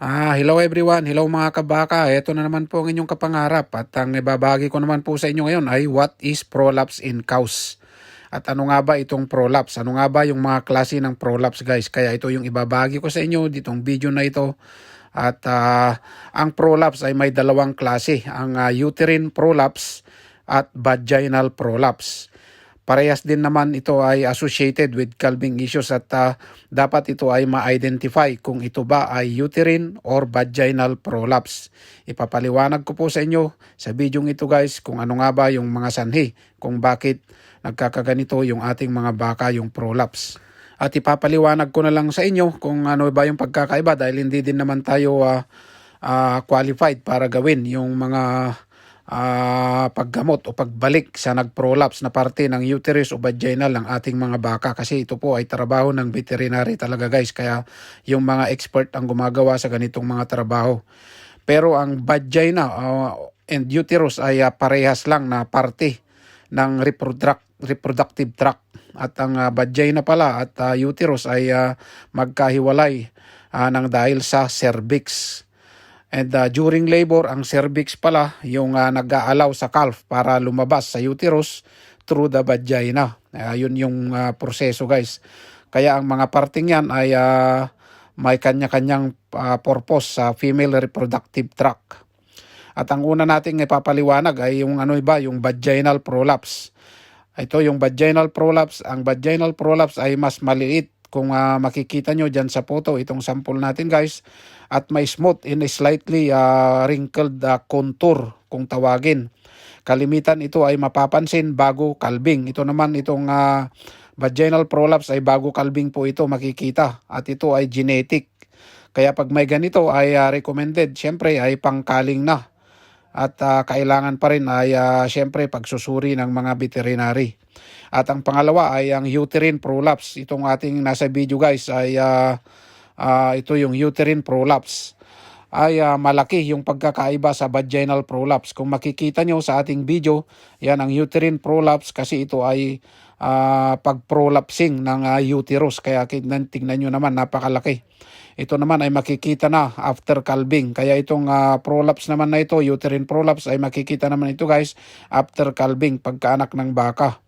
Ah, hello everyone, hello mga kabaka. Ito na naman po ang inyong kapangarap at ang ibabagi ko naman po sa inyo ngayon ay what is prolapse in cows. At ano nga ba itong prolapse? Ano nga ba yung mga klase ng prolapse guys? Kaya ito yung ibabagi ko sa inyo ditong video na ito. At ah, ang prolapse ay may dalawang klase, ang ah, uterine prolapse at vaginal prolapse. Parehas din naman ito ay associated with calving issues at ah, dapat ito ay ma-identify kung ito ba ay uterine or vaginal prolapse. Ipapaliwanag ko po sa inyo sa video ito guys kung ano nga ba yung mga sanhi, kung bakit nagkakaganito yung ating mga baka yung prolapse. At ipapaliwanag ko na lang sa inyo kung ano ba yung pagkakaiba dahil hindi din naman tayo ah, ah, qualified para gawin yung mga ah, paggamot o pagbalik sa nag-prolapse na parte ng uterus o vaginal ng ating mga baka kasi ito po ay trabaho ng veterinary talaga guys kaya yung mga expert ang gumagawa sa ganitong mga trabaho. Pero ang vagina ah, and uterus ay ah, parehas lang na parte ng reproduct, reproductive tract at ang ah, vagina pala at ah, uterus ay ah, magkahiwalay ah, ng dahil sa cervix. And uh, during labor, ang cervix pala yung uh, nag-aalaw sa calf para lumabas sa uterus through the vagina. Uh, yun yung uh, proseso guys. Kaya ang mga parting yan ay uh, may kanya-kanyang uh, purpose sa female reproductive tract. At ang una nating ipapaliwanag ay yung ano ba, yung vaginal prolapse. Ito yung vaginal prolapse. Ang vaginal prolapse ay mas maliit kung uh, makikita nyo dyan sa photo, itong sample natin guys, at may smooth in a slightly uh, wrinkled uh, contour kung tawagin. Kalimitan ito ay mapapansin bago kalbing. Ito naman itong uh, vaginal prolapse ay bago kalbing po ito makikita at ito ay genetic. Kaya pag may ganito ay uh, recommended, syempre ay pangkaling na. At uh, kailangan pa rin ay uh, syempre pagsusuri ng mga veterinary. At ang pangalawa ay ang uterine prolapse. Itong ating nasa video guys ay uh, uh, ito yung uterine prolapse ay uh, malaki yung pagkakaiba sa vaginal prolapse. Kung makikita nyo sa ating video, yan ang uterine prolapse kasi ito ay uh, pag-prolapsing ng uh, uterus. Kaya tingnan, tingnan nyo naman, napakalaki. Ito naman ay makikita na after calving. Kaya itong uh, prolapse naman na ito, uterine prolapse, ay makikita naman ito guys after calving, pagkaanak ng baka.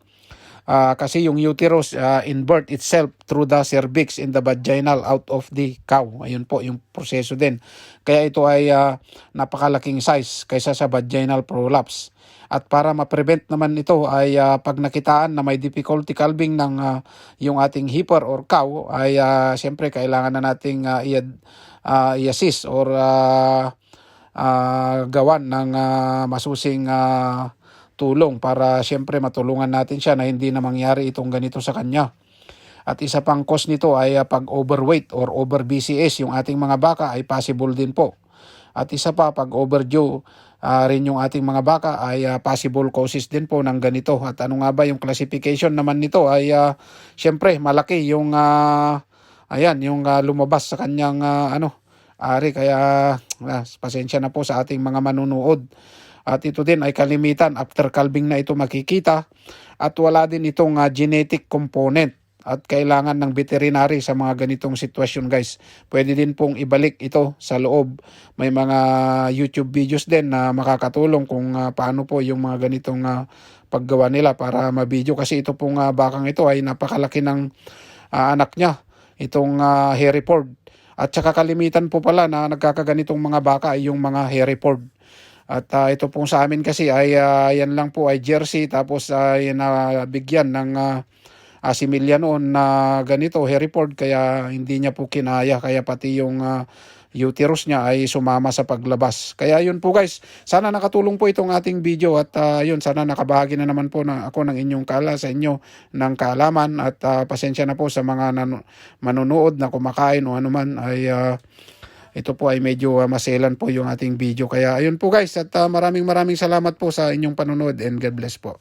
Uh, kasi yung uterus uh, invert itself through the cervix in the vaginal out of the cow. Ayun po yung proseso din. Kaya ito ay uh, napakalaking size kaysa sa vaginal prolapse. At para ma-prevent naman ito ay uh, pag nakitaan na may difficulty calving ng uh, yung ating heifer or cow ay uh, siyempre kailangan na nating uh, uh, i-assist or uh, uh, gawan ng uh, masusing uh, tulong para siyempre matulungan natin siya na hindi na mangyari itong ganito sa kanya. At isa pang cause nito ay uh, pag overweight or over BCS yung ating mga baka ay possible din po. At isa pa pag overdue uh, rin yung ating mga baka ay uh, possible causes din po ng ganito. At ano nga ba yung classification naman nito ay uh, siyempre malaki yung uh, ayan yung uh, lumabas sa kanyang uh, ano ari kaya uh, pasensya na po sa ating mga manunood. At ito din ay kalimitan after calving na ito makikita at wala din itong uh, genetic component at kailangan ng veterinary sa mga ganitong sitwasyon guys. Pwede din pong ibalik ito sa loob. May mga YouTube videos din na makakatulong kung uh, paano po yung mga ganitong uh, paggawa nila para mabidyo kasi ito pong uh, bakang ito ay napakalaki ng uh, anak niya. Itong uh, Hereford. At saka kalimitan po pala na nagkakaganitong mga baka ay yung mga Hereford. At uh, ito pong sa amin kasi ay uh, yan lang po ay jersey. Tapos ay uh, nabigyan ng uh, uh, similya noon na ganito Hereford kaya hindi niya po kinaya. Kaya pati yung uh, uterus niya ay sumama sa paglabas. Kaya yun po guys, sana nakatulong po itong ating video. At uh, yun sana nakabahagi na naman po na ako ng inyong kala sa inyo ng kaalaman. At uh, pasensya na po sa mga manunood na kumakain o anuman. Ay uh, ito po ay medyo uh, maselan po yung ating video. Kaya ayun po guys at uh, maraming maraming salamat po sa inyong panonood and God bless po.